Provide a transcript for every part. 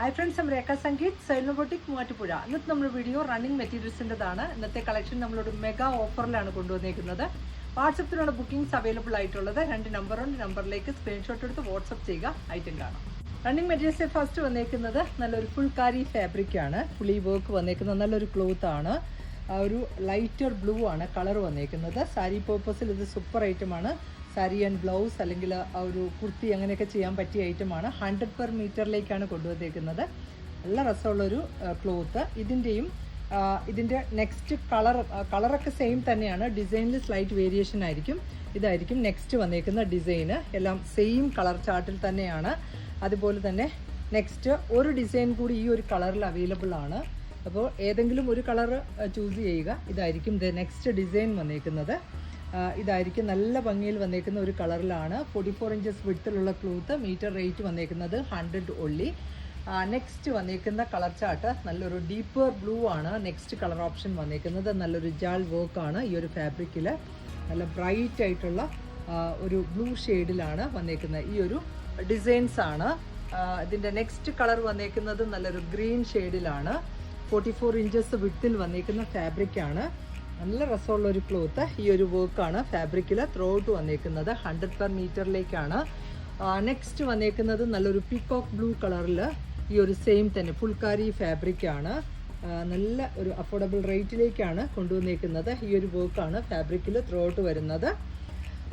Hi friends നമ്മൾ രേഖ സംഗീത് സൈലോബോട്ടിക് മൂവാറ്റുപുഴ ഇന്നത്തെ നമ്മുടെ വീഡിയോ റണ്ണിങ് മെറ്റീരിയൽസിന്റെതാണ് ഇന്നത്തെ കളക്ഷൻ നമ്മളൊരു മെഗാ ഓഫറിലാണ് കൊണ്ടുവന്നേക്കുന്നത്. വാട്സപ്പിലാണ് ബുക്കിംഗ്സ് അവൈലബിൾ ആയിട്ടുള്ളത് രണ്ട് നമ്പറുണ്ട് നമ്പറിലേക്ക് സ്ക്രീൻഷോട്ട് എടുത്ത് വാട്സപ്പ് ചെയ്യുക. ഐറ്റം കാണാം. റണ്ണിങ് മെറ്റീരിയൽസ് ഫസ്റ്റ് വന്നേക്കുന്നത് നല്ലൊരു ഫുൾ ഫാബ്രിക് ആണ്. ഫുള്ളി വർക്ക് വന്നേക്കുന്നത് നല്ലൊരു ക്ലോത്ത് ആണ്. ഒരു ലൈറ്റർ ബ്ലൂ ആണ് കളർ വന്നേക്കുന്നത്. സാരി പേർപ്പസിൽ ഇത് സൂപ്പർ ഐറ്റമാണ് സാരി ആൻഡ് ബ്ലൗസ് അല്ലെങ്കിൽ ആ ഒരു കുർത്തി അങ്ങനെയൊക്കെ ചെയ്യാൻ പറ്റിയ ഐറ്റമാണ് ഹൺഡ്രഡ് പെർ മീറ്ററിലേക്കാണ് കൊണ്ടുവന്നേക്കുന്നത്. നല്ല രസമുള്ളൊരു ക്ലോത്ത് ഇതിന്റെയും ഇതിന്റെ നെക്സ്റ്റ് കളർ കളറൊക്കെ സെയിം തന്നെയാണ്. ഡിസൈനിൽ സ്ലൈറ്റ് വേരിയേഷൻ ആയിരിക്കും. ഇതായിരിക്കും നെക്സ്റ്റ് വന്നേക്കുന്ന ഡിസൈന് എല്ലാം സെയിം കളർ ചാർട്ടിൽ തന്നെയാണ്. അതുപോലെ തന്നെ നെക്സ്റ്റ് ഒരു ഡിസൈൻ കൂടി ഈ ഒരു കളറിൽ അവൈലബിൾ ആണ്. അപ്പോൾ ഏതെങ്കിലും ഒരു കളർ ചൂസ് ചെയ്യുക. ഇതായിരിക്കും ദ നെക്സ്റ്റ് ഡിസൈൻ വന്നേക്കുന്നത്. ഇതായിരിക്കും നല്ല ഭംഗിയിൽ വന്നേക്കുന്ന ഒരു കളറിലാണ്. ഫോർട്ടി ഫോർ ഇഞ്ചസ് വിട്ടിലുള്ള ക്ലോത്ത് മീറ്റർ റേറ്റ് വന്നേക്കുന്നത് ഹൺഡ്രഡ് ഒള്ളി നെക്സ്റ്റ് വന്നേക്കുന്ന കളർ ചാർട്ട് നല്ലൊരു ഡീപ്പർ ബ്ലൂ ആണ്. നെക്സ്റ്റ് കളർ ഓപ്ഷൻ വന്നേക്കുന്നത് നല്ലൊരു ജാൾ ആണ്. ഈ ഒരു ഫാബ്രിക്കിൽ നല്ല ബ്രൈറ്റ് ആയിട്ടുള്ള ഒരു ബ്ലൂ ഷെയ്ഡിലാണ് വന്നേക്കുന്നത്. ഈ ഒരു ഡിസൈൻസ് ആണ്. ഇതിന്റെ നെക്സ്റ്റ് കളർ വന്നേക്കുന്നത് നല്ലൊരു ഗ്രീൻ ഷെയ്ഡിലാണ് ഫോർട്ടി ഫോർ ഇഞ്ചസ് വിട്ടിൽ വന്നിരിക്കുന്ന ഫാബ്രിക് ആണ്. നല്ല രസമുള്ള ഒരു ക്ലോത്ത് ഈ ഒരു വർക്കാണ് ഫാബ്രിക്കിൽ ത്രോ ഔട്ട് വന്നിരിക്കുന്നത് ഹൺഡ്രഡ് പെർ മീറ്ററിലേക്കാണ് നെക്സ്റ്റ് വന്നേക്കുന്നത് നല്ലൊരു പീകോക്ക് ബ്ലൂ കളറിൽ ഈ ഒരു സെയിം തന്നെ ഫുൾക്കാരി ഫാബ്രിക് ആണ്. ആ, നല്ല ഒരു അഫോർഡബിൾ റേറ്റിലേക്കാണ് കൊണ്ടുവന്നേക്കുന്നത്. ഈ ഒരു വർക്കാണ് ഫാബ്രിക്കിൽ ത്രോ ഔട്ട് വരുന്നത്.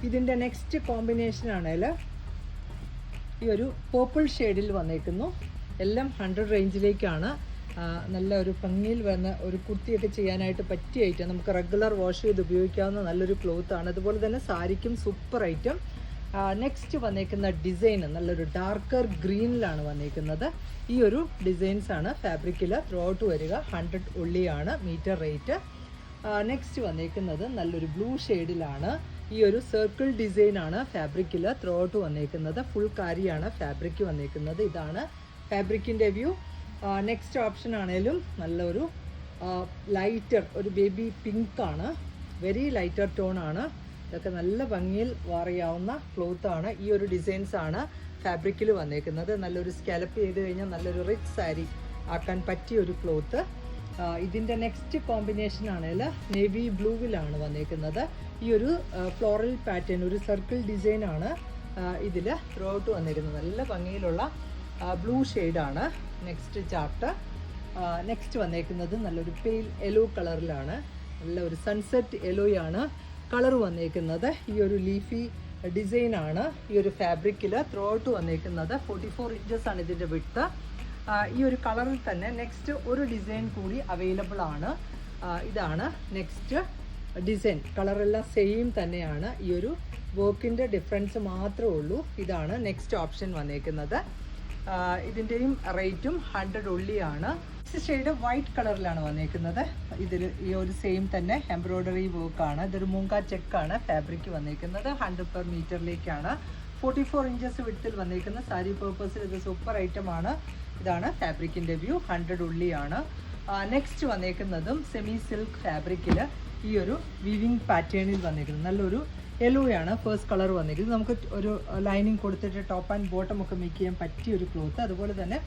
ഇതിന്റെ നെക്സ്റ്റ് കോമ്പിനേഷൻ ആണെങ്കിൽ ഈ ഒരു പേർപ്പിൾ ഷെയ്ഡിൽ വന്നേക്കുന്നു. എല്ലാം ഹൺഡ്രഡ് റേഞ്ചിലേക്കാണ് നല്ല ഒരു ഭംഗിയിൽ വന്ന ഒരു കുർത്തിയൊക്കെ ചെയ്യാനായിട്ട് പറ്റിയ ഐറ്റം നമുക്ക് റെഗുലർ വാഷ് ചെയ്ത് ഉപയോഗിക്കാവുന്ന നല്ലൊരു ക്ലോത്ത് ആണ്. അതുപോലെ തന്നെ സാരിക്കും സൂപ്പർ ഐറ്റം നെക്സ്റ്റ് വന്നേക്കുന്ന ഡിസൈൻ നല്ലൊരു ഡാർക്കർ ഗ്രീനിലാണ് വന്നേക്കുന്നത്. ഈ ഒരു ഡിസൈൻസ് ആണ് ഫാബ്രിക്കിൽ ത്രൂ ഔട്ട് വരിക. ഹൺഡ്രഡ് ഉള്ളിയാണ് മീറ്റർ റേറ്റ് നെക്സ്റ്റ് വന്നേക്കുന്നത് നല്ലൊരു ബ്ലൂ ഷെയ്ഡിലാണ് ഈ ഒരു സർക്കിൾ ഡിസൈൻ ആണ് ഫാബ്രിക്കിൽ ത്രൂ ഔട്ട് വന്നേക്കുന്നത്. ഫുൾ കാരിയാണ് ഫാബ്രിക് വന്നേക്കുന്നത്. ഇതാണ് ഫാബ്രിക്കിന്റെ വ്യൂ നെക്സ്റ്റ് ഓപ്ഷൻ ആണേലും നല്ലൊരു ലൈറ്റർ ഒരു ബേബി പിങ്ക് ആണ്. വെരി ലൈറ്റർ ടോൺ ആണ്. ഇതൊക്കെ നല്ല ഭംഗിയിൽ വാറിയാവുന്ന ക്ലോത്ത് ആണ്. ഈ ഒരു ഡിസൈൻസ് ആണ് ഫാബ്രിക്കിൽ വന്നേക്കുന്നത്. നല്ലൊരു സ്കാലപ്പ് ചെയ്ത് കഴിഞ്ഞാൽ നല്ലൊരു റിച്ച് സാരി ആക്കാൻ പറ്റിയ ഒരു ക്ലോത്ത് ഇതിന്റെ നെക്സ്റ്റ് കോമ്പിനേഷൻ ആണെങ്കിൽ നേവി ബ്ലൂവിലാണ് വന്നേക്കുന്നത്. ഈ ഒരു ഫ്ലോറൽ പാറ്റേൺ ഒരു സർക്കിൾ ഡിസൈൻ ആണ് ഇതിൽ ത്രോട്ട് വന്നിരുന്നത് നല്ല ഭംഗിയിലുള്ള ബ്ലൂ ഷെയ്ഡാണ് നെക്സ്റ്റ് ചാർട്ട് നെക്സ്റ്റ് വന്നേക്കുന്നത് നല്ലൊരു പെയിൽ യെല്ലോ കളറിലാണ് നല്ല ഒരു സൺസെറ്റ് യെല്ലോയാണ് കളർ വന്നേക്കുന്നത്. ഈ ഒരു ലീഫി ഡിസൈനാണ് ഈ ഒരു ഫാബ്രിക്കിൽ ത്രൂ ഔട്ട് വന്നേക്കുന്നത്. ഫോർട്ടി ഫോർ ഇഞ്ചസ് ആണ് ഇതിന്റെ വിട്ട് ഈ ഒരു കളറിൽ തന്നെ നെക്സ്റ്റ് ഒരു ഡിസൈൻ കൂടി അവൈലബിൾ ആണ്. ഇതാണ് നെക്സ്റ്റ് ഡിസൈൻ കളറെല്ലാം സെയിം തന്നെയാണ്. ഈ ഒരു വർക്കിന്റെ ഡിഫറൻസ് മാത്രമേ ഉള്ളൂ. ഇതാണ് നെക്സ്റ്റ് ഓപ്ഷൻ വന്നേക്കുന്നത്. ഇതിന്റെയും റേറ്റും ഹൺഡ്രഡ് ഉള്ളിയാണ്. ഷെയ്ഡ് വൈറ്റ് കളറിലാണ് വന്നേക്കുന്നത്. ഇതിൽ ഈ ഒരു സെയിം തന്നെ എംബ്രോയ്ഡറി വർക്കാണ് ഇതൊരു മൂങ്ക ചെക്കാണ് ഫാബ്രിക് വന്നേക്കുന്നത്. ഹൺഡ്രഡ് പെർ മീറ്ററിലേക്കാണ് ഫോർട്ടി ഫോർ ഇഞ്ചസ് വിട്ടിൽ വന്നേക്കുന്ന സാരി പേർപ്പസിൽ ഇത് സൂപ്പർ ഐറ്റം ആണ്. ഇതാണ് ഫാബ്രിക്കിന്റെ വ്യൂ ഹൺഡ്രഡ് ഉള്ളിയാണ്. നെക്സ്റ്റ് വന്നേക്കുന്നതും സെമി സിൽക്ക് ഫാബ്രിക്കിൽ ഈ ഒരു വിവിങ് പാറ്റേണിൽ വന്നേക്കുന്നത്. നല്ലൊരു യെല്ലോ ആണ് ഫസ്റ്റ് കളർ വന്നിരിക്കുന്നത്. നമുക്ക് ഒരു ലൈനിങ് കൊടുത്തിട്ട് ടോപ്പ് ആൻഡ് ബോട്ടം ഒക്കെ മേക്ക് ചെയ്യാൻ പറ്റിയ ഒരു ക്ലോത്ത് അതുപോലെ തന്നെ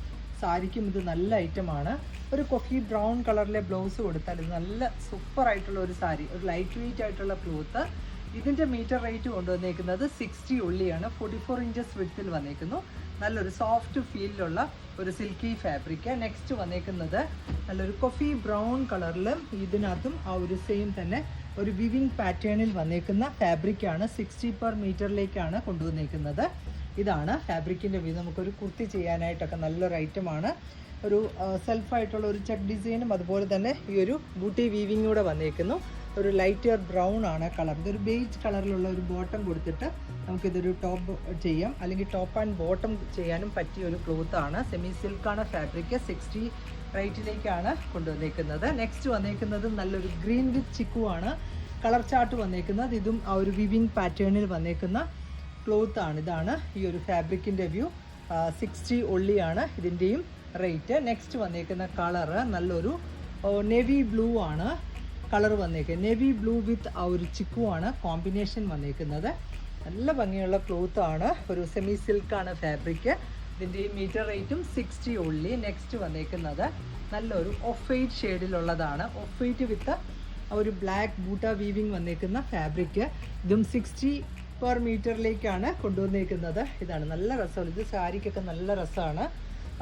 സാരിക്കും ഇത് നല്ല ഐറ്റമാണ് ഒരു കൊഫി ബ്രൗൺ കളറിലെ ബ്ലൗസ് കൊടുത്താൽ ഇത് നല്ല സൂപ്പർ ആയിട്ടുള്ള ഒരു സാരി ഒരു ലൈറ്റ് വെയിറ്റ് ആയിട്ടുള്ള ക്ലോത്ത് ഇതിന്റെ മീറ്റർ റേറ്റ് കൊണ്ടുവന്നേക്കുന്നത് സിക്സ്റ്റി ഉള്ളിയാണ്. ഫോർട്ടി ഫോർ ഇഞ്ചസ് വിഡ്ത്തിൽ വന്നേക്കുന്നു. നല്ലൊരു സോഫ്റ്റ് ഫീലിലുള്ള ഒരു സിൽക്കി ഫാബ്രിക് നെക്സ്റ്റ് വന്നേക്കുന്നത് നല്ലൊരു കൊഫി ബ്രൗൺ കളറിൽ ഇതിനകത്തും ആ ഒരു സെയിം തന്നെ ഒരു വിവിങ് പാറ്റേണിൽ വന്നേക്കുന്ന ഫാബ്രിക്കാണ് സിക്സ്റ്റി പെർ മീറ്ററിലേക്കാണ് കൊണ്ടുവന്നേക്കുന്നത്. ഇതാണ് ഫാബ്രിക്കിന്റെ വ്യൂ നമുക്കൊരു കുർത്തി ചെയ്യാനായിട്ടൊക്കെ നല്ലൊരു ഐറ്റമാണ് ഒരു സെൽഫായിട്ടുള്ള ഒരു ചെക്ക് ഡിസൈനും അതുപോലെ തന്നെ ഈ ഒരു ബൂട്ടി വീവിങ് കൂടെ വന്നേക്കുന്നു. ഒരു ലൈറ്റർ ബ്രൗൺ ആണ് കളർ ഇതൊരു ബേജ് കളറിലുള്ള ഒരു ബോട്ടം കൊടുത്തിട്ട് നമുക്കിതൊരു ടോപ്പ് ചെയ്യാം. അല്ലെങ്കിൽ ടോപ്പ് ആൻഡ് ബോട്ടം ചെയ്യാനും പറ്റിയ ഒരു ക്ലോത്ത് ആണ്. സെമി സിൽക്കാണ് ഫാബ്രിക് സിക്സ്റ്റി റേറ്റിലേക്കാണ് കൊണ്ടുവന്നേക്കുന്നത്. നെക്സ്റ്റ് വന്നേക്കുന്നത് നല്ലൊരു ഗ്രീൻ വിത്ത് ചിക്കു ആണ്. കളർ ചാർട്ട് വന്നേക്കുന്നത്. ഇതും ആ ഒരു വിവിങ് പാറ്റേണിൽ വന്നേക്കുന്ന ക്ലോത്ത് ആണ്. ഇതാണ് ഈ ഒരു ഫാബ്രിക്കിന്റെ വ്യൂ സിക്സ്റ്റി ഒള്ളിയാണ് ഇതിന്റെയും റേറ്റ് നെക്സ്റ്റ് വന്നേക്കുന്ന കളറ് നല്ലൊരു നെവി ബ്ലൂ ആണ് കളർ വന്നേക്കുന്നത് നെവി ബ്ലൂ വിത്ത് ആ ഒരു ചിക്കു ആണ് കോമ്പിനേഷൻ വന്നേക്കുന്നത്. നല്ല ഭംഗിയുള്ള ക്ലോത്ത് ആണ്. ഒരു സെമി സിൽക്കാണ് ഫാബ്രിക് ഇതിന്റെ മീറ്റർ റേറ്റും സിക്സ്റ്റി ഉള്ളി. നെക്സ്റ്റ് വന്നേക്കുന്നത് നല്ലൊരു ഓഫ് വൈറ്റ് ഷെയ്ഡിലുള്ളതാണ് ഓഫ് വൈറ്റ് വിത്ത് ഒരു ബ്ലാക്ക് ബൂട്ട വീവിങ് വന്നേക്കുന്ന ഫാബ്രിക് ഇതും സിക്സ്റ്റി പെർ മീറ്ററിലേക്കാണ് കൊണ്ടുവന്നേക്കുന്നത്. ഇതാണ് നല്ല രസമാണ് ഇത് സാരിക്കൊക്കെ നല്ല രസമാണ്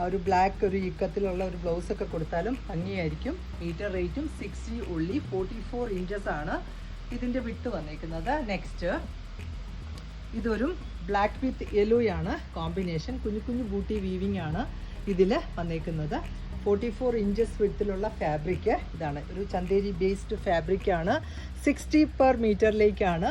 ഒരു ബ്ലാക്ക് ഒരു ഇക്കത്തിലുള്ള ഒരു ബ്ലൗസ് ഒക്കെ കൊടുത്താലും ഭംഗിയായിരിക്കും. മീറ്റർ റേറ്റും സിക്സ്റ്റി ഉള്ളി ഫോർട്ടി ഫോർ ഇഞ്ചസ് ആണ് ഇതിന്റെ വിട്ട് വന്നേക്കുന്നത്. നെക്സ്റ്റ് ഇതൊരു ബ്ലാക്ക് വിത്ത് യെല്ലോയാണ് കോമ്പിനേഷൻ കുഞ്ഞു കുഞ്ഞു ബൂട്ടി വീവിംഗ് ആണ് ഇതിൽ വന്നേക്കുന്നത്. ഫോർട്ടി ഫോർ ഇഞ്ചസ് വിട്ടിലുള്ള ഫാബ്രിക് ഇതാണ്. ഒരു ചന്തേരി ബേസ്ഡ് ഫാബ്രിക് ആണ്. സിക്സ്റ്റി പെർ മീറ്ററിലേക്കാണ്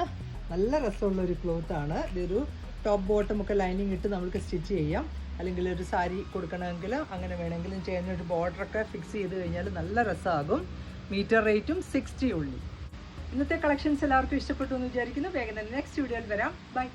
നല്ല രസമുള്ള ഒരു ക്ലോത്ത് ആണ്. ഇതൊരു ടോപ്പ് ബോട്ടം ഒക്കെ ലൈനിങ് ഇട്ട് നമുക്ക് സ്റ്റിച്ച് ചെയ്യാം. അല്ലെങ്കിൽ ഒരു സാരി കൊടുക്കണമെങ്കിൽ അങ്ങനെ വേണമെങ്കിലും ചെയ്യുന്ന ഒരു ബോർഡറൊക്കെ ഫിക്സ് ചെയ്ത് കഴിഞ്ഞാൽ നല്ല രസമാകും. മീറ്റർ റേറ്റും സിക്സ്റ്റി ഉള്ളി. ഇന്നത്തെ കളക്ഷൻസ് എല്ലാവർക്കും ഇഷ്ടപ്പെട്ടു എന്ന് വിചാരിക്കുന്നു. വേഗം തന്നെ നെക്സ്റ്റ് വീഡിയോയിൽ വരാം. ബൈ